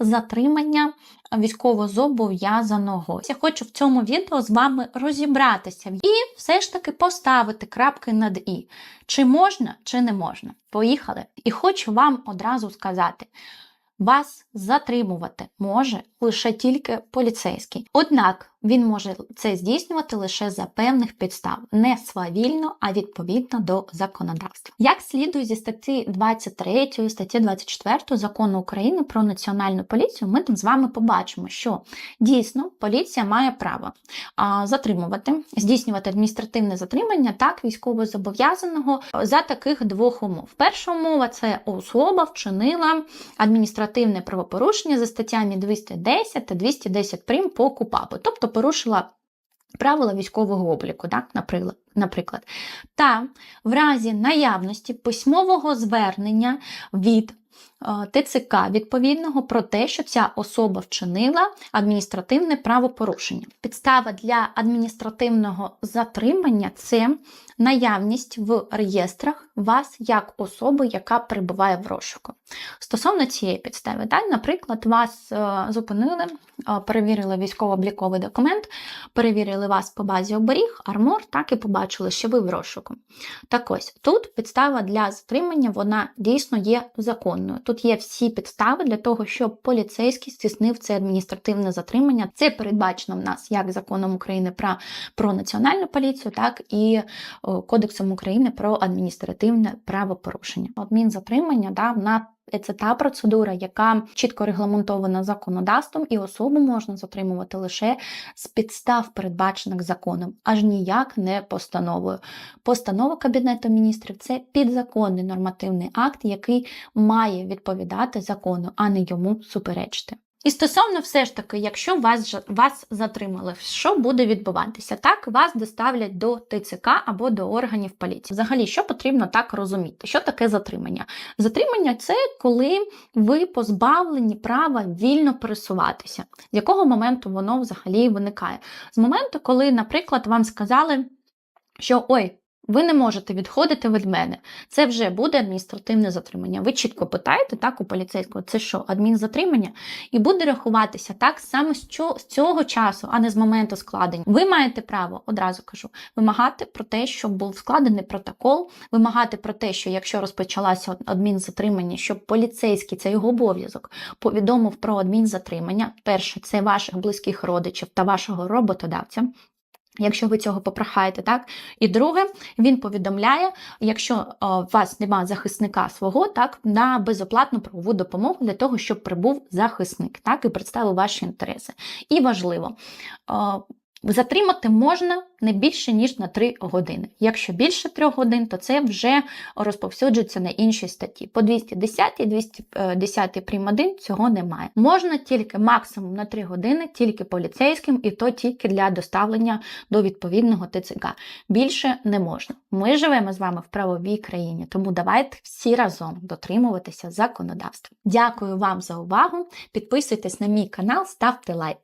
затримання військовозобов'язаного. Я хочу в цьому відео з вами розібратися і все ж таки поставити крапки над і. Чи можна, чи не можна. Поїхали. І хочу вам одразу сказати. Вас затримувати може лише тільки поліцейський. Однак він може це здійснювати лише за певних підстав, не свавільно, а відповідно до законодавства. Як слідує зі статті 23, статті 24 закону України про національну поліцію, ми там з вами побачимо, що дійсно поліція має право затримувати, здійснювати адміністративне затримання так військовозобов'язаного за таких двох умов. Перша умова це особа вчинила адміністративне правопорушення за статтями 210 та 210 прим по КУПАПу, тобто порушила правила військового обліку, так, наприклад. Наприклад. Та в разі наявності письмового звернення від е, ТЦК відповідного про те, що ця особа вчинила адміністративне правопорушення. Підстава для адміністративного затримання це наявність в реєстрах вас як особи, яка перебуває в розшуку. Стосовно цієї підстави, так, наприклад, вас е, зупинили, е, перевірили військово-обліковий документ, перевірили вас по базі оберіг, армор, так і побачили, що ви в розшуку. Так ось тут підстава для затримання вона дійсно є законною. Тут є всі підстави для того, щоб поліцейський здійснив це адміністративне затримання. Це передбачено в нас як законом України про, про національну поліцію, так і о, Кодексом України про адміністративне правопорушення. Адмінзатримання да, на це та процедура, яка чітко регламентована законодавством, і особу можна затримувати лише з підстав, передбачених законом, аж ніяк не постановою. Постанова Кабінету міністрів це підзаконний нормативний акт, який має відповідати закону, а не йому суперечити. І стосовно все ж таки, якщо вас вас затримали, що буде відбуватися? Так, вас доставлять до ТЦК або до органів поліції. Взагалі, що потрібно так розуміти? Що таке затримання? Затримання це коли ви позбавлені права вільно пересуватися. З якого моменту воно взагалі виникає? З моменту, коли, наприклад, вам сказали, що ой. Ви не можете відходити від мене. Це вже буде адміністративне затримання. Ви чітко питаєте так у поліцейського, це що, адмінзатримання? І буде рахуватися так саме з цього, часу, а не з моменту складення. Ви маєте право, одразу кажу, вимагати про те, щоб був складений протокол, вимагати про те, що якщо розпочалося адмінзатримання, щоб поліцейський це його обов'язок повідомив про адмінзатримання. Перше, це ваших близьких родичів та вашого роботодавця. Якщо ви цього попрохаєте, так? І друге, він повідомляє, якщо о, у вас немає захисника свого, так, на безоплатну правову допомогу для того, щоб прибув захисник, так, і представив ваші інтереси. І важливо, о, затримати можна не більше, ніж на 3 години. Якщо більше 3 годин, то це вже розповсюджується на інші статті. По 210 і 210 прим. 1 цього немає. Можна тільки максимум на 3 години, тільки поліцейським, і то тільки для доставлення до відповідного ТЦК. Більше не можна. Ми живемо з вами в правовій країні, тому давайте всі разом дотримуватися законодавства. Дякую вам за увагу. Підписуйтесь на мій канал, ставте лайк.